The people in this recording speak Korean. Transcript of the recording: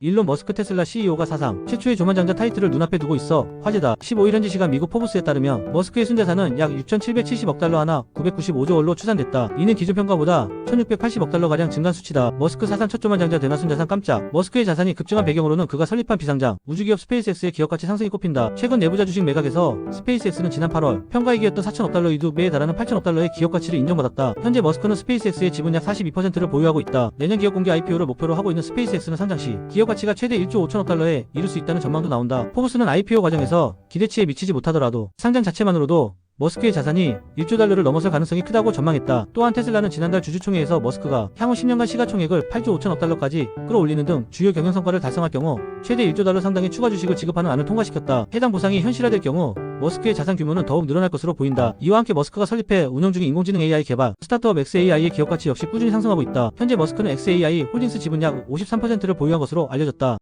일론 머스크 테슬라 CEO가 사상 최초의 조만장자 타이틀을 눈앞에 두고 있어 화제다. 15일 현지 시간 미국 포브스에 따르면 머스크의 순자산은 약 6,770억 달러 하나 995조 원로 추산됐다. 이는 기존 평가보다 1,680억 달러 가량 증가한 수치다. 머스크 사상 첫 조만장자 대나 순자산 깜짝. 머스크의 자산이 급증한 배경으로는 그가 설립한 비상장 우주기업 스페이스X의 기업 가치 상승이 꼽힌다. 최근 내부자 주식 매각에서 스페이스X는 지난 8월 평가이기였던 4천억 달러 이두 매에 달하는 8천억 달러의 기업 가치를 인정받았다. 현재 머스크는 스페이스X의 지분 약 42%를 보유하고 있다. 내년 기업 공개 IPO를 목표로 하고 있는 스페이스X는 상장 시 기업 가치가 최대 1조 5천억 달러에 이를 수 있다는 전망도 나온다. 포브스는 IPO 과정에서 기대치에 미치지 못하더라도 상장 자체만으로도 머스크의 자산이 1조 달러를 넘어설 가능성이 크다고 전망했다. 또한 테슬라는 지난달 주주총회에서 머스크가 향후 10년간 시가총액을 8조 5천억 달러까지 끌어올리는 등 주요 경영 성과를 달성할 경우 최대 1조 달러 상당의 추가 주식을 지급하는 안을 통과시켰다. 해당 보상이 현실화될 경우 머스크의 자산 규모는 더욱 늘어날 것으로 보인다. 이와 함께 머스크가 설립해 운영 중인 인공지능 AI 개발 스타트업 XAI의 기업 가치 역시 꾸준히 상승하고 있다. 현재 머스크는 XAI 홀딩스 지분 약 53%를 보유한 것으로 알려졌다.